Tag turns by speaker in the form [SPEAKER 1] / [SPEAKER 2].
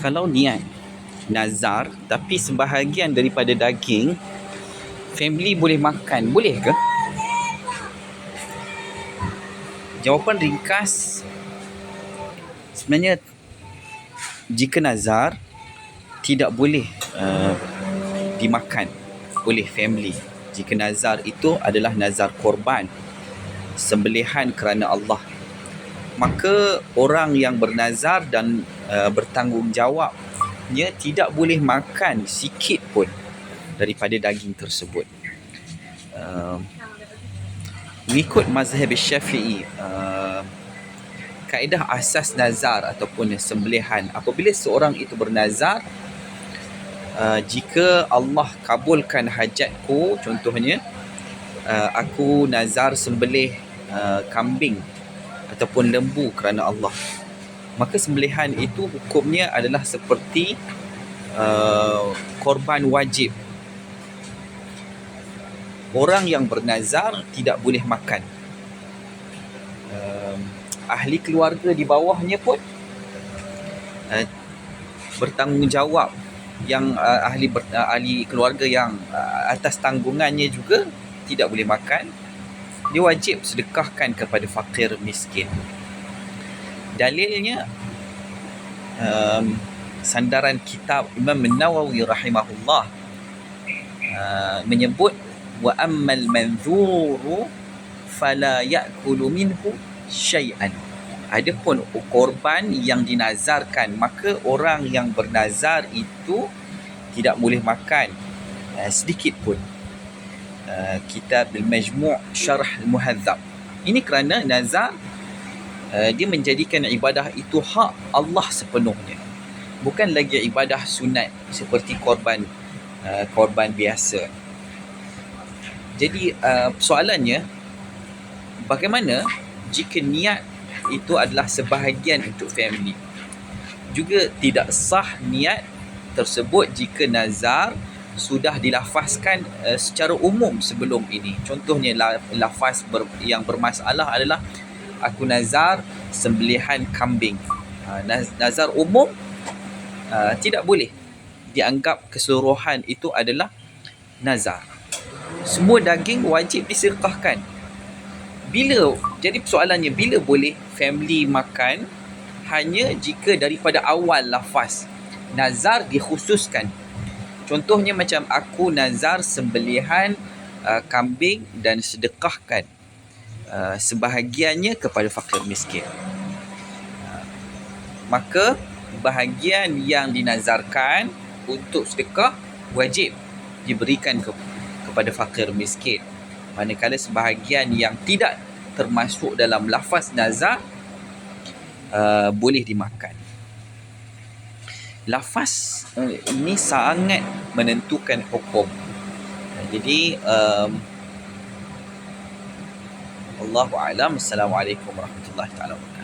[SPEAKER 1] kalau niat nazar tapi sebahagian daripada daging family boleh makan. Boleh ke? Jawapan ringkas sebenarnya jika nazar tidak boleh uh, dimakan oleh family. Jika nazar itu adalah nazar korban sembelihan kerana Allah maka orang yang bernazar dan uh, bertanggungjawab dia tidak boleh makan sikit pun daripada daging tersebut. Uh, mengikut mazhab syafi'i, uh, kaedah asas nazar ataupun sembelihan, apabila seorang itu bernazar, uh, jika Allah kabulkan hajatku, contohnya, uh, aku nazar sembelih uh, kambing ataupun lembu kerana Allah. Maka sembelihan itu hukumnya adalah seperti uh, korban wajib. Orang yang bernazar tidak boleh makan. Uh, ahli keluarga di bawahnya pun uh, bertanggungjawab yang uh, ahli ber, uh, ahli keluarga yang uh, atas tanggungannya juga tidak boleh makan dia wajib sedekahkan kepada fakir miskin. Dalilnya um, sandaran kitab Imam Nawawi rahimahullah uh, menyebut wa ammal manzuru fala ya'kulu minhu syai'an. Adapun korban yang dinazarkan maka orang yang bernazar itu tidak boleh makan uh, sedikit pun uh, kitab al-majmu' syarh al-muhadzab. Ini kerana nazar uh, dia menjadikan ibadah itu hak Allah sepenuhnya. Bukan lagi ibadah sunat seperti korban uh, korban biasa. Jadi uh, soalannya bagaimana jika niat itu adalah sebahagian untuk family? Juga tidak sah niat tersebut jika nazar sudah dilafazkan uh, secara umum sebelum ini contohnya lafaz ber, yang bermasalah adalah aku nazar sembelihan kambing. Uh, nazar umum uh, tidak boleh dianggap keseluruhan itu adalah nazar. Semua daging wajib disedekahkan. Bila jadi persoalannya bila boleh family makan hanya jika daripada awal lafaz nazar dikhususkan. Contohnya macam aku nazar sembelihan uh, kambing dan sedekahkan uh, sebahagiannya kepada fakir miskin. Uh, maka bahagian yang dinazarkan untuk sedekah wajib diberikan ke, kepada fakir miskin. Manakala sebahagian yang tidak termasuk dalam lafaz nazar uh, boleh dimakan. Lafaz uh, ini sangat menentukan hukum. Jadi um, Allahu a'lam. Assalamualaikum warahmatullahi taala wabarakatuh.